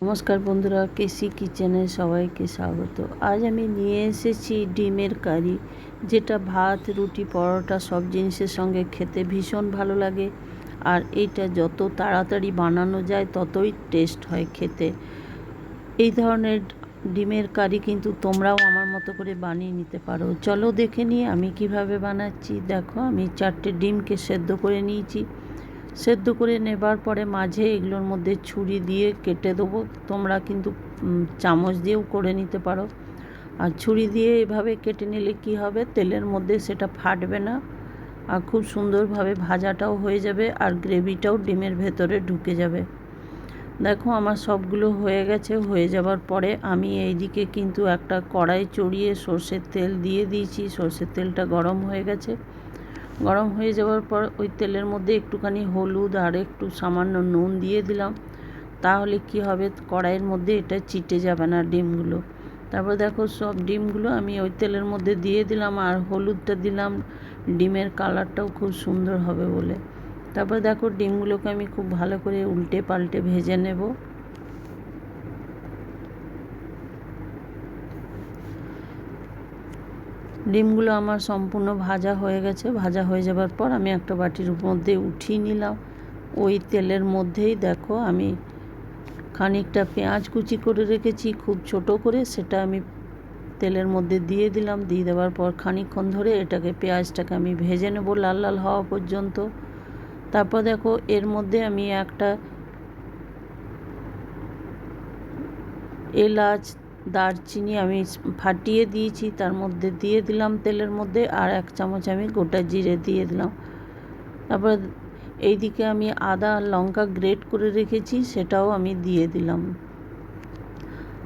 নমস্কার বন্ধুরা, কেসি কিচেনে সবাইকে স্বাগত। আজ আমি নিয়ে এসেছি ডিমের কারি, যেটা ভাত, রুটি, পরোটা সব জিনিসের সঙ্গে খেতে ভীষণ ভালো লাগে। আর এইটা যত তাড়াতাড়ি বানানো যায়, ততই টেস্ট হয় খেতে। এই ধরনের ডিমের কারি কিন্তু তোমরাও আমার মতো করে বানিয়ে নিতে পারো। চলো দেখে নিয়ে আমি কীভাবে বানাচ্ছি। দেখো, আমি চারটে ডিমকে সেদ্ধ করে নিয়েছি। সেদ্ধ করে নেবার পরে মাঝে এগুলোর মধ্যে ছুরি দিয়ে কেটে দেবো। তোমরা কিন্তু চামচ দিয়েও করে নিতে পারো। আর ছুরি দিয়ে এভাবে কেটে নিলে কি হবে? তেলের মধ্যে সেটা ফাটবে না। আর খুব সুন্দরভাবে ভাজাটাও হয়ে যাবে আর গ্রেভিটাও ডিমের ভেতরে ঢুকে যাবে। দেখো আমার সবগুলো হয়ে গেছে। হয়ে যাবার পরে আমি এইদিকে কিন্তু একটা কড়াই চড়িয়ে সর্ষের তেল দিয়ে দিয়েছি। সর্ষের তেলটা গরম হয়ে গেছে। গরম হয়ে যাওয়ার পর ওই তেলের মধ্যে একটুখানি হলুদ আর একটু সামান্য নুন দিয়ে দিলাম। তাহলে কি হবে? কড়াইয়ের মধ্যে এটা চিটে যাবে না ডিমগুলো। তারপর দেখো সব ডিমগুলো আমি ওই তেলের মধ্যে দিয়ে দিলাম আর হলুদটা দিলাম। ডিমের কালারটাও খুব সুন্দর হবে বলে। তারপর দেখো ডিমগুলোকে আমি খুব ভালো করে উল্টে পাল্টে ভেজে নেব। ডিমগুলো আমার সম্পূর্ণ ভাজা হয়ে গেছে। ভাজা হয়ে যাবার পর আমি একটা বাটির মধ্যে উঠিয়ে নিলাম। ওই তেলের মধ্যেই দেখো আমি খানিকটা পেঁয়াজ কুচি করে রেখেছি, খুব ছোট করে। সেটা আমি তেলের মধ্যে দিয়ে দিলাম। দিয়ে দেওয়ার পর খানিকক্ষণ ধরে এটাকে, পেঁয়াজটাকে আমি ভেজে নেব লাল লাল হওয়া পর্যন্ত। তারপর দেখো এর মধ্যে আমি একটা এলাচ দারচিনি আমি ফাটিয়ে দিয়েছি, তার মধ্যে দিয়ে দিলাম তেলের মধ্যে আর এক চামচ আমি গোটা জিরে দিয়ে দিলাম। তারপর এইদিকে আমি আদা আর লঙ্কা গ্রেট করে রেখেছি, সেটাও আমি দিয়ে দিলাম।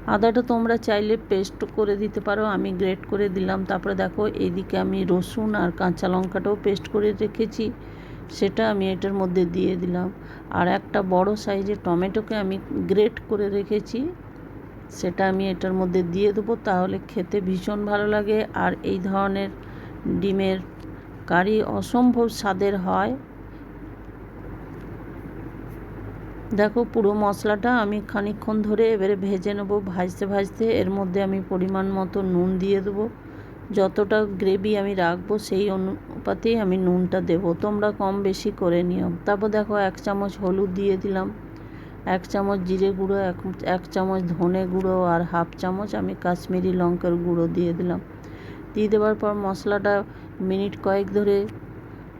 আদাটা তোমরা চাইলে পেস্ট করে দিতে পারো, আমি গ্রেট করে দিলাম। তারপরে দেখো এইদিকে আমি রসুন আর কাঁচা লঙ্কাটাও পেস্ট করে রেখেছি, সেটা আমি এটার মধ্যে দিয়ে দিলাম। আর একটা বড় সাইজের টমেটোকে আমি গ্রেট করে রেখেছি সেটা আমি এটার মধ্যে দিয়ে দেবো। তাহলে খেতে ভীষণ ভালো লাগে। আর এই ধরনের ডিমের কারি অসম্ভব স্বাদের হয়। দেখো পুরো মশলাটা আমি খানিকক্ষণ ধরে এবারে ভেজে নেব ভাজতে ভাজতে। এর মধ্যে আমি পরিমাণ মতো নুন দিয়ে দেবো। যতটা গ্রেভি আমি রাখব সেই অনুপাতেই আমি নুনটা দেবো। তোমরা কম বেশি করে নিও। তারপর দেখো এক চামচ হলুদ দিয়ে দিলাম। এক চামচ জিরে গুঁড়ো, এক এক চামচ ধনে গুঁড়ো আর হাফ চামচ আমি কাশ্মীরি লঙ্কার গুঁড়ো দিয়ে দিলাম। দিয়ে দেওয়ার পর মশলাটা মিনিট কয়েক ধরে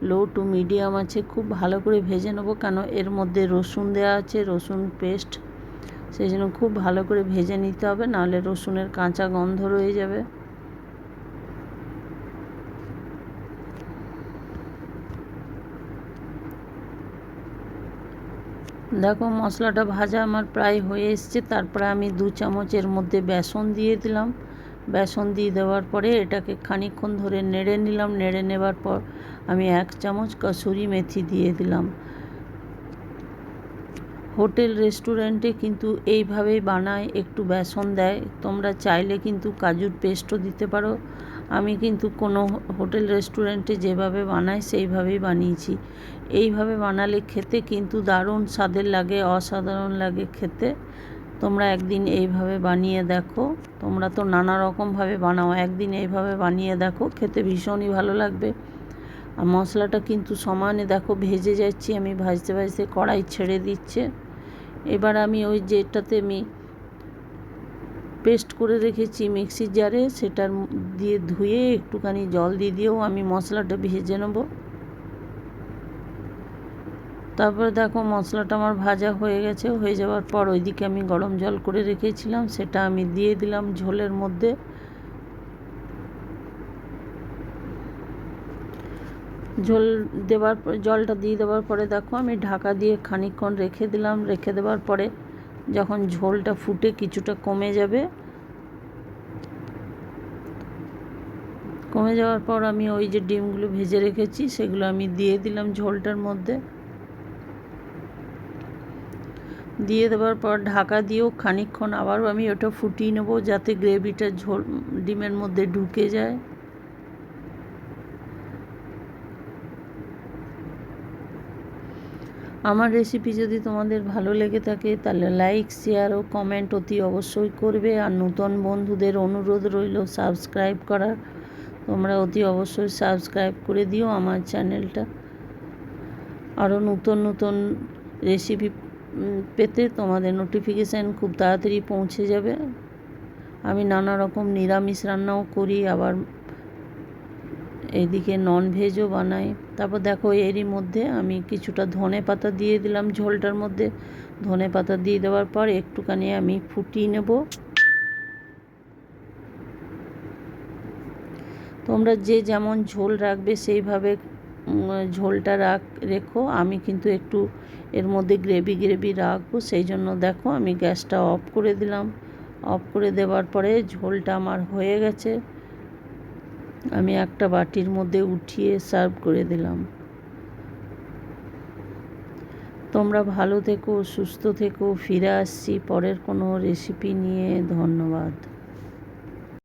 লো টু মিডিয়াম আছে, খুব ভালো করে ভেজে নেব কেন এর মধ্যে রসুন দেওয়া আছে, রসুন পেস্ট, সেই জন্য খুব ভালো করে ভেজে নিতে হবে, নাহলে রসুনের কাঁচা গন্ধ রয়ে যাবে। দেখো মশলাটা ভাজা আমার প্রায় হয়ে এসছে, তারপরে আমি দু চামচের মধ্যে বেসন দিয়ে দিলাম। বেসন দিয়ে দেওয়ার পরে এটাকে খানিকক্ষণ ধরে নেড়ে নিলাম, নেড়ে নেবার পর আমি এক চামচ কসুরি মেথি দিয়ে দিলাম। হোটেল রেস্টুরেন্টে কিন্তু এইভাবেই বানায়, একটু বেসন দেয়। তোমরা চাইলে কিন্তু কাজুর পেস্টও দিতে পারো। আমি কিন্তু কোনো হোটেল, রেস্টুরেন্টে যেভাবে বানাই, সেইভাবেই বানিয়েছি। এইভাবে বানালে খেতে কিন্তু দারুণ স্বাদের লাগে, অসাধারণ লাগে খেতে। তোমরা একদিন এইভাবে বানিয়ে দেখো। তোমরা তো নানা রকমভাবে বানাও, একদিন এইভাবে বানিয়ে দেখো, খেতে ভীষণই ভালো লাগবে। আর মশলাটা কিন্তু সমানে দেখো, ভেজে যাচ্ছি আমি, ভাজতে ভাজতে কড়াই ছেড়ে দিচ্ছে। এবার আমি ওই যেটাতে আমি পেস্ট করে রেখেছি মিক্সির জারে, সেটার দিয়ে ধুয়ে একটুখানি জল দিয়ে দিয়েও আমি মশলাটা ভেজে নেব। তারপরে দেখো মশলাটা আমার ভাজা হয়ে গেছে, হয়ে যাওয়ার পর ওইদিকে আমি গরম জল করে রেখেছিলাম, সেটা আমি দিয়ে দিলাম ঝোলের মধ্যে। ঝোল দেওয়ার জলটা দিয়ে দেওয়ার পরে দেখো আমি ঢাকা দিয়ে খানিকক্ষণ রেখে দিলাম, রেখে দেওয়ার পরে যখন ঝোলটা ফুটে কিছুটা কমে যাবে, কমে যাওয়ার পর আমি ওই যে ডিমগুলো ভেজে রেখেছি, সেগুলো আমি দিয়ে দিলাম ঝোলটার মধ্যে। দিয়ে দেওয়ার পর ঢাকা দিয়েও খানিকক্ষণ আবারও আমি ওটা ফুটিয়ে নেব যাতে গ্রেভিটা ঝোল, ডিমের মধ্যে ঢুকে যায়। আমার রেসিপি যদি তোমাদের ভালো লেগে থাকে, তাহলে লাইক শেয়ার ও কমেন্ট অতি অবশ্যই করবে। আর নতুন বন্ধুদের অনুরোধ রইল সাবস্ক্রাইব করার। তোমরা অতি অবশ্যই সাবস্ক্রাইব করে দিও আমার চ্যানেলটা আরও নতুন নতুন রেসিপি পেতে তোমাদের নোটিফিকেশান খুব তাড়াতাড়ি পৌঁছে যাবে। আমি নানা রকম নিরামিষ রান্নাও করি, আবার এইদিকে নন ভেজও বানাই। তারপর দেখো এরই মধ্যে আমি কিছুটা ধনে পাতা দিয়ে দিলাম ঝোলটার মধ্যে। ধনে পাতা দিয়ে দেওয়ার পর একটুখানি আমি ফুটিয়ে নেব। তোমরা যে যেমন ঝোল রাখবে সেইভাবে ঝোলটা রাখ, রেখো। আমি কিন্তু একটু এর মধ্যে গ্রেভি গ্রেভি রাখব। সেই জন্য দেখো আমি গ্যাসটা অফ করে দিলাম। অফ করে দেওয়ার পরে ঝোলটা আমার হয়ে গেছে। আমি একটা বাটির মধ্যে উঠিয়ে সার্ভ করে দিলাম। তোমরা ভালো থেকো, সুস্থ থেকো, ফিরে আসছি। পরের কোনো রেসিপি নিয়ে। ধন্যবাদ।